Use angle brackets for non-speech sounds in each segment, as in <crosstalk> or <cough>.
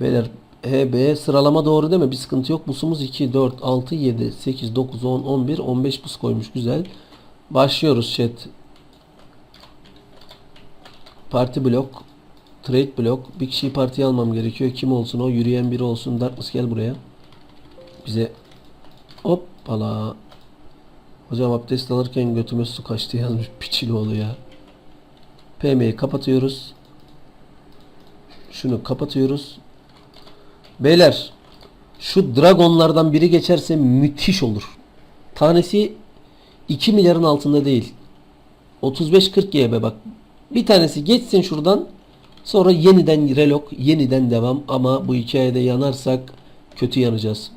Beyler HB sıralama doğru değil mi? Bir sıkıntı yok. Busumuz 2, 4, 6, 7, 8, 9, 10, 11, 15 bus koymuş. Güzel. Başlıyoruz chat. Parti blok. Trade blok. Bir kişiyi partiye almam gerekiyor. Kim olsun o? Yürüyen biri olsun. Darkness gel buraya. Bize hoppala. Hocam abdest alırken götüme su kaçtı yazmış. <laughs> Piçili oğlu ya. PM'yi kapatıyoruz. Şunu kapatıyoruz. Beyler şu dragonlardan biri geçerse müthiş olur. Tanesi 2 milyarın altında değil. 35-40 GB bak. Bir tanesi geçsin şuradan. Sonra yeniden relok, yeniden devam ama bu hikayede yanarsak kötü yanacağız.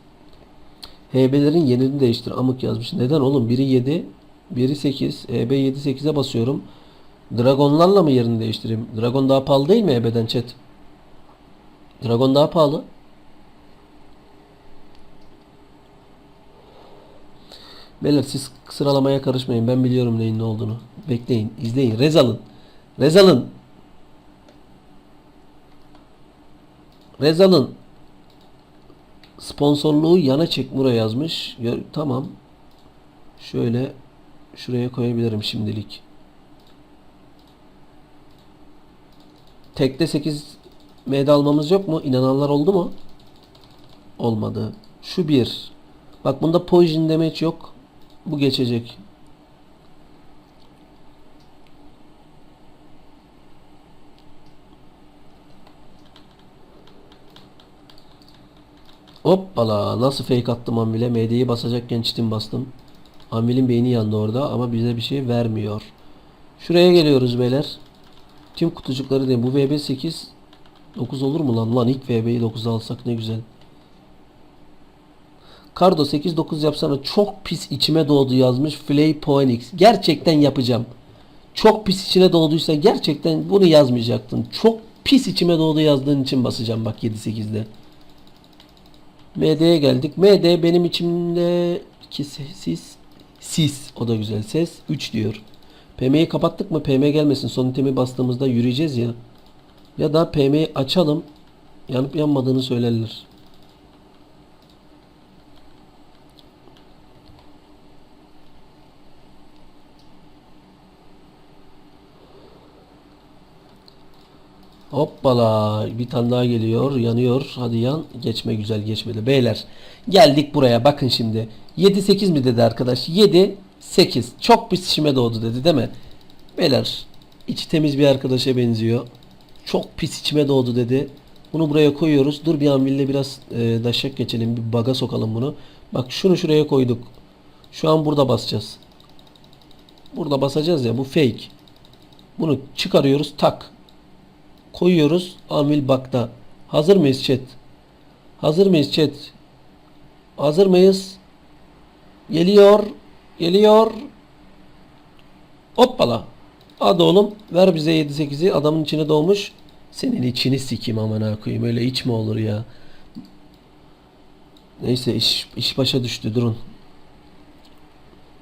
HB'lerin yerini değiştir. Amık yazmış. Neden oğlum? Biri 7, biri 8. HB 7 8'e basıyorum. Dragonlarla mı yerini değiştireyim? Dragon daha pahalı değil mi HB'den chat? Dragon daha pahalı. Beyler siz sıralamaya karışmayın. Ben biliyorum neyin ne olduğunu. Bekleyin, izleyin. Rez alın. Rez alın. Rez alın. Sponsorluğu yana çek buraya yazmış. Tamam. Şöyle şuraya koyabilirim şimdilik. Tekte 8 MD almamız yok mu? İnananlar oldu mu? Olmadı. Şu bir. Bak bunda poison damage yok. Bu geçecek. Hoppala nasıl fake attım Ambil'e MD'yi basacakken çitim bastım. Ambil'in beyni yandı orada ama bize bir şey vermiyor. Şuraya geliyoruz beyler. Tüm kutucukları değil. Bu VB 8 9 olur mu lan? Lan ilk VB'yi 9 alsak ne güzel. Kardo 8 9 yapsana çok pis içime doğdu yazmış Flay Poenix. Gerçekten yapacağım. Çok pis içine doğduysa gerçekten bunu yazmayacaktın. Çok pis içime doğdu yazdığın için basacağım bak 7 8'de. MD'ye geldik. MD benim içimde ki siz sis o da güzel ses 3 diyor. PM'yi kapattık mı? PM gelmesin. Son itemi bastığımızda yürüyeceğiz ya. Ya da PM'yi açalım. Yanıp yanmadığını söylerler. Hoppala bir tane daha geliyor yanıyor. Hadi yan geçme güzel geçmedi. Beyler geldik buraya. Bakın şimdi. 7-8 mi dedi arkadaş? 7 8 çok bir şişime doğdu dedi değil mi? Beyler içi temiz bir arkadaşa benziyor. Çok pis içime doğdu dedi. Bunu buraya koyuyoruz. Dur bir anville biraz e, daşak geçelim. Bir baga sokalım bunu. Bak şunu şuraya koyduk. Şu an burada basacağız. Burada basacağız ya bu fake. Bunu çıkarıyoruz tak koyuyoruz amil bakta. Hazır mıyız chat? Hazır mıyız chat? Hazır mıyız? Geliyor. Geliyor. Hoppala. Hadi oğlum ver bize 7-8'i. Adamın içine doğmuş. Senin içini sikeyim amına koyayım. Öyle iç mi olur ya? Neyse iş, iş başa düştü durun.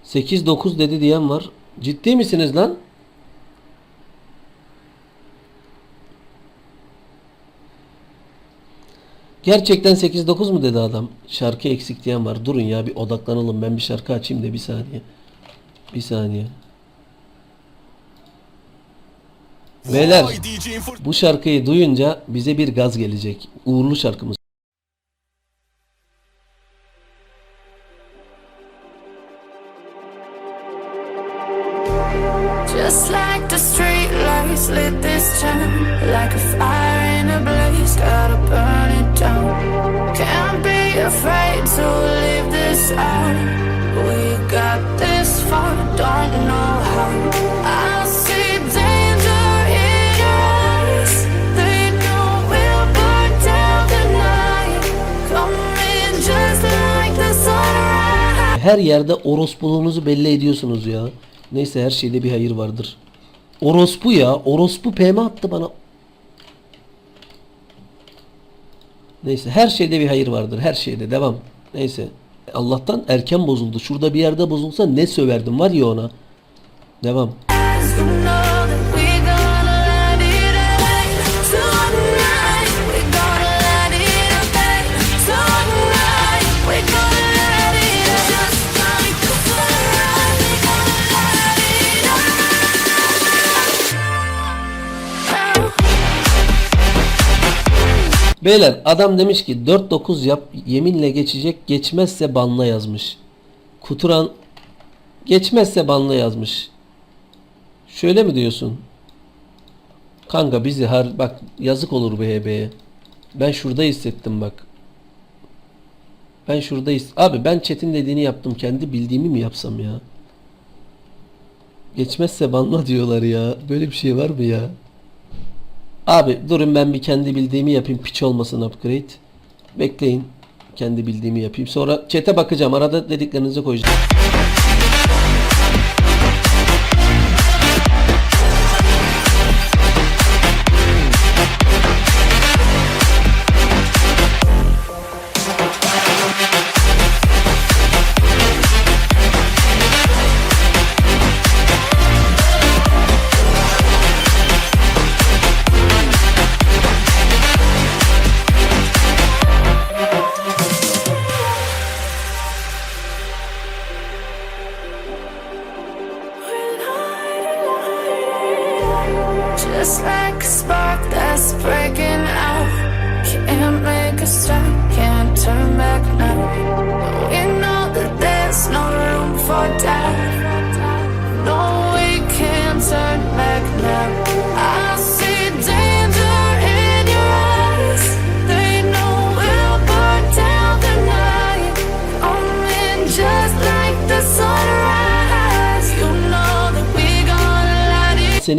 8-9 dedi diyen var. Ciddi misiniz lan? Gerçekten 8-9 mu dedi adam? Şarkı eksik diyen var. Durun ya bir odaklanalım. Ben bir şarkı açayım da bir saniye. Bir saniye. Beyler bu şarkıyı duyunca bize bir gaz gelecek. Uğurlu şarkımız. Just like the street lights lit this town Like a fire in a blaze, gotta burn Her yerde orospuluğunuzu belli ediyorsunuz ya. Neyse her şeyde bir hayır vardır. Orospu ya. Orospu PM attı bana. Neyse her şeyde bir hayır vardır. Her şeyde devam. Neyse. Allah'tan erken bozuldu. Şurada bir yerde bozulsa ne söverdim var ya ona. Devam. Beyler adam demiş ki 4-9 yap yeminle geçecek geçmezse banla yazmış. Kuturan geçmezse banla yazmış. Şöyle mi diyorsun? Kanka bizi her bak yazık olur bu HB'ye. Ben şurada hissettim bak. Ben şurada his- Abi ben chat'in dediğini yaptım. Kendi bildiğimi mi yapsam ya? Geçmezse banla diyorlar ya. Böyle bir şey var mı ya? Abi durun ben bir kendi bildiğimi yapayım. Piç olmasın upgrade. Bekleyin. Kendi bildiğimi yapayım. Sonra chat'e bakacağım. Arada dediklerinizi koyacağım.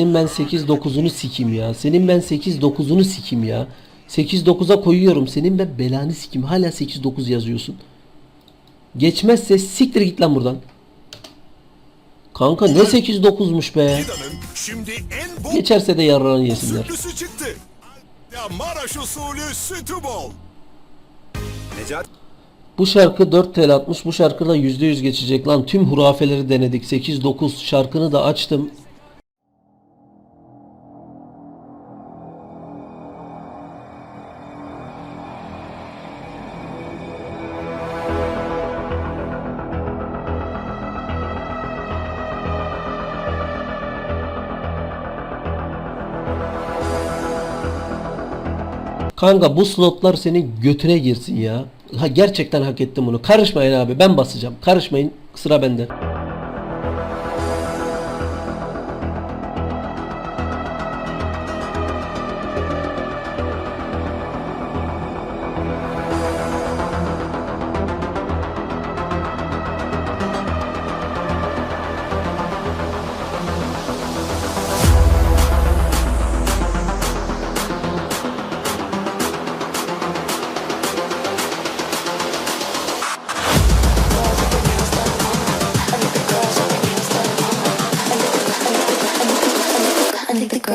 Senin ben 8-9'unu sikim ya. Senin ben 8-9'unu sikim ya. 8-9'a koyuyorum. Senin ben belanı sikim. Hala 8-9 yazıyorsun. Geçmezse siktir git lan buradan. Kanka ne 8-9'muş be. Şimdi en bol Geçerse de yararını yesinler. sütlüsü çıktı. Ya Maraş usulü sütü bol. Necati Bu şarkı 4 TL atmış. Bu şarkı da %100 geçecek lan. Tüm hurafeleri denedik. 8-9 şarkını da açtım. Kanka bu slotlar senin götüne girsin ya. Ha, gerçekten hak ettim bunu. Karışmayın abi ben basacağım. Karışmayın sıra bende.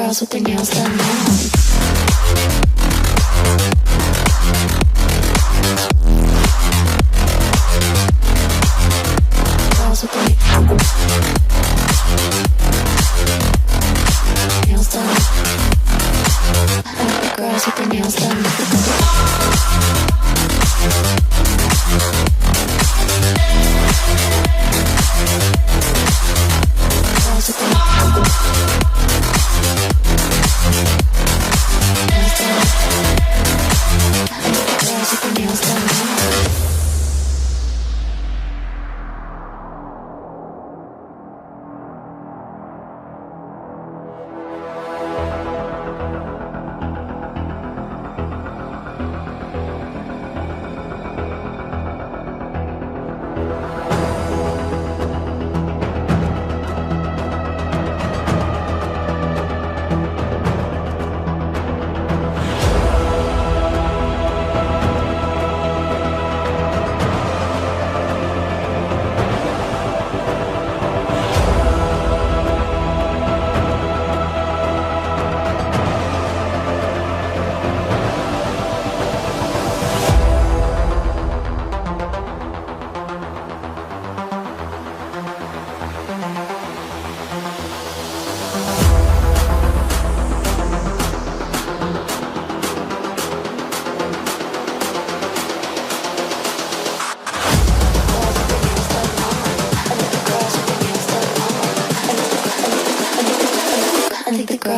Girls with their nails done now. Girls with their nails done. Girls with their nails done.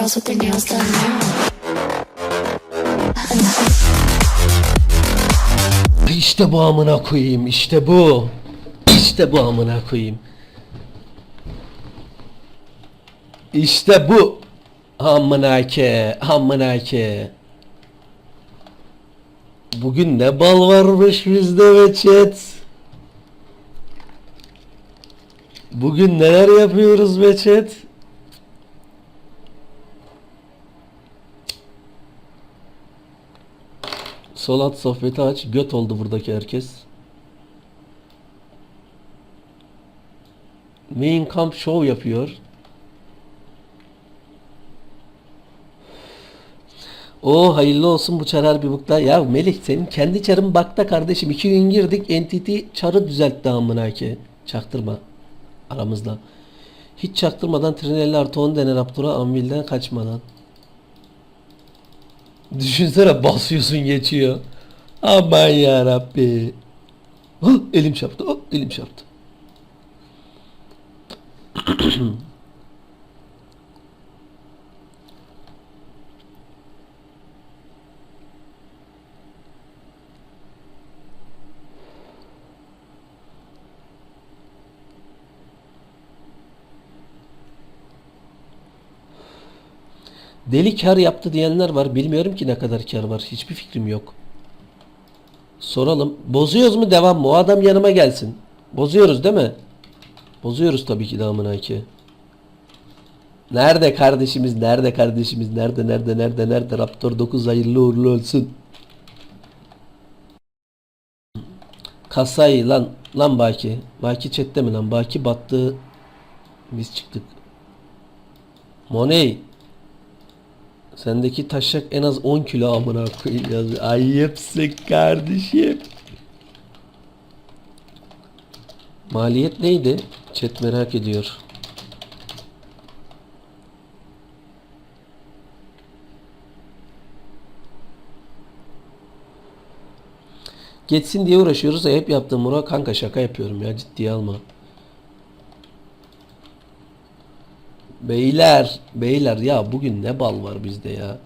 Girls with their nails done now. işte bu amına koyayım. işte bu. İşte bu amına koyayım. İşte bu. Amına ke, amına ke. Bugün ne bal varmış bizde be chat. Bugün neler yapıyoruz be chat. Sol at sohbeti aç. Göt oldu buradaki herkes. Main Camp Show yapıyor. O hayırlı olsun bu çarar bir bukta. Ya Melih senin kendi çarın bakta kardeşim. iki gün girdik. Entity çarı düzeltti amına ki. Çaktırma. Aramızda. Hiç çaktırmadan Trinelli artı 10 dene Raptor'a Anvil'den kaçmadan. Düşünsene basıyorsun geçiyor. Aman ya Rabbi. Hah, elim çarptı. Oh, elim çarptı. <clears throat> Deli kar yaptı diyenler var. Bilmiyorum ki ne kadar kar var. Hiçbir fikrim yok. Soralım. Bozuyoruz mu devam mı? O adam yanıma gelsin. Bozuyoruz değil mi? Bozuyoruz tabii ki damına ki. Nerede kardeşimiz? Nerede kardeşimiz? Nerede? Nerede? Nerede? Nerede? Raptor 9 hayırlı uğurlu olsun. Kasayı lan lan Baki. Baki chatte mi lan? Baki battı. Biz çıktık. Money. Sendeki taşak en az 10 kilo amına koyayım. Ayıpsın kardeşim. Maliyet neydi? Chat merak ediyor. Geçsin diye uğraşıyoruz. Hep yaptığım buna kanka şaka yapıyorum ya ciddiye alma. Beyler, beyler ya bugün ne bal var bizde ya.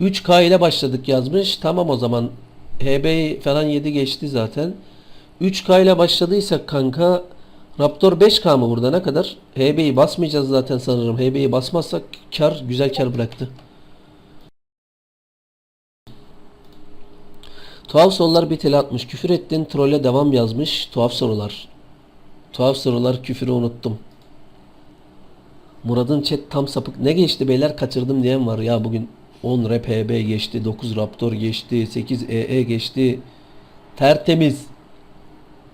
3K ile başladık yazmış. Tamam o zaman HB falan 7 geçti zaten. 3K ile başladıysak kanka Raptor 5K mı burada ne kadar? HB'yi basmayacağız zaten sanırım. HB'yi basmazsak kar güzel kar bıraktı. Tuhaf sorular bir tele atmış. Küfür ettin trolle devam yazmış. Tuhaf sorular. Tuhaf sorular küfürü unuttum. Murat'ın chat tam sapık. Ne geçti beyler kaçırdım diyen var. Ya bugün 10 rap HB geçti. 9 Raptor geçti. 8 EE geçti. Tertemiz.